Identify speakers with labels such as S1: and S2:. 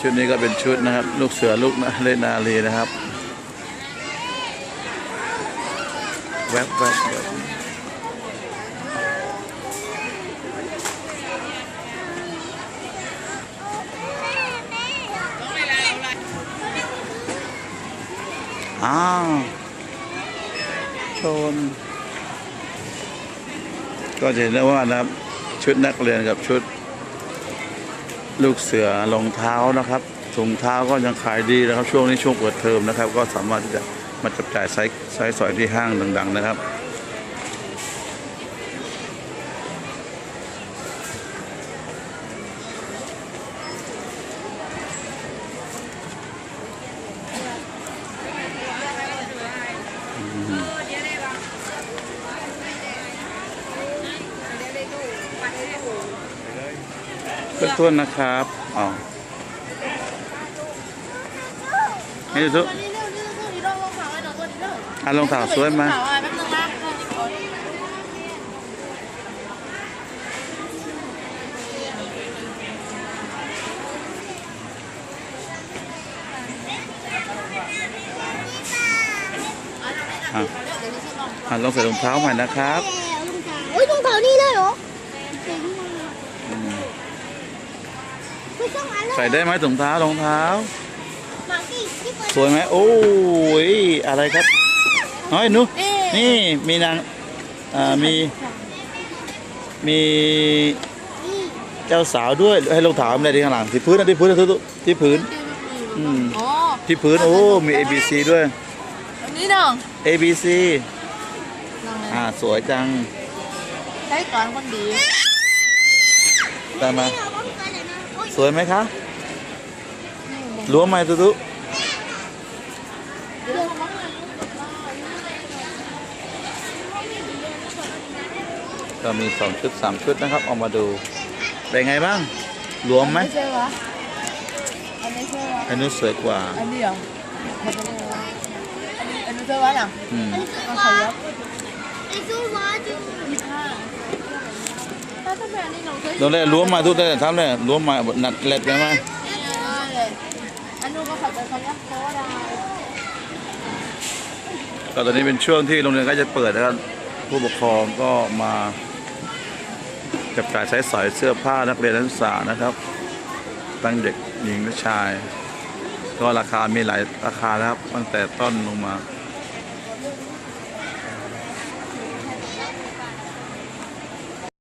S1: ชุดนี้ก็เป็นชุดนะครับ ลูกเสือลูกนะเลนนาลีนะครับแวบแวบแวบอ้าวชน ก็จะเห็นได้ว่านะครับ ชุดนักเรียนกับชุด ลูกเสือรองเท้านะครับถุงเท้าก็ยังขายดีนะครับ ช่วงนี้ช่วงเปิดเทอมนะครับ ก็สามารถที่จะมาจับจ่ายไซส์ไซส์สอยที่ห้างดัง ๆ นะครับ เพื่อนต้นนะครับอ๋อให้ดูทุก
S2: ตัวนี้เรื่องนี้เรื่องนี้ลองลองถามไอ้หน่อยตัวนี้เรื่อง
S1: เท้าสวยไหมา
S2: มอะไรแป๊บนึงนะ
S1: อะ
S2: เดี๋ยวนี้ฉันลอง
S1: ใส่รองเท้าใหม่นะครับ
S3: โอ้ยรองเท้านี่เลยเหรอม ไม่ต้องอันเลย
S1: ใส่ได้ไหมถุงเท้ารองเท้า
S3: หมากี่ที่เปิด
S1: สวยไหมโอ้ยอะไรครับน้อยหนูนี่มีนางอ่ามีมี
S3: นี่
S1: เจ้าสาวด้วยให้รองเท้าอะไรที่ข้างหลังที่พื้นนะที่พื้นนะทุกๆที่พื้นอืม
S2: อ๋อ
S1: ที่พื้นโอ้มี A B C ด้วย
S2: อันนี้น้อง
S1: A B C
S2: น้อง
S1: อ่าสวยจัง
S2: ใช้ก่อนคนดี
S1: ได้ไหม
S3: เอา
S1: สวยไหมคะล้วมไหมตุ๊ตุ๊
S2: เดี๋ยวเขามา
S1: ก็มีสองชุดสามชุดนะครับเอามาดู เป็นไงบ้างล้วมไหม
S2: ไม่ใช่วะอันนี้ใช่วะ
S1: อันนู้นสวยกว่า
S2: อันนี้เหรอไม่ใช่วะอันนี้อันนี้ใช่วะน่ะ
S1: อืม
S2: มันขยับ
S3: ไอ้สู้มาจู
S2: ยี่ห้า เคย
S1: ตรงนี้ล้วมมาทุกท่านทำเลยล้วมมาหนัดเล็ดกันไหม
S2: เลยอันนู้นก็ขับไปขยับโค้ได้
S1: ก็ตอนนี้เป็นช่วงที่โรงเรียนก็จะเปิดนะครับผู้ปกครองก็มาจับจ่ายใช้สอยเสื้อผ้านักเรียนนักศึกษานะครับ ตั้งเด็กหญิงและชาย ก็ราคามีหลายราคานะครับตั้งแต่ต้นลงมา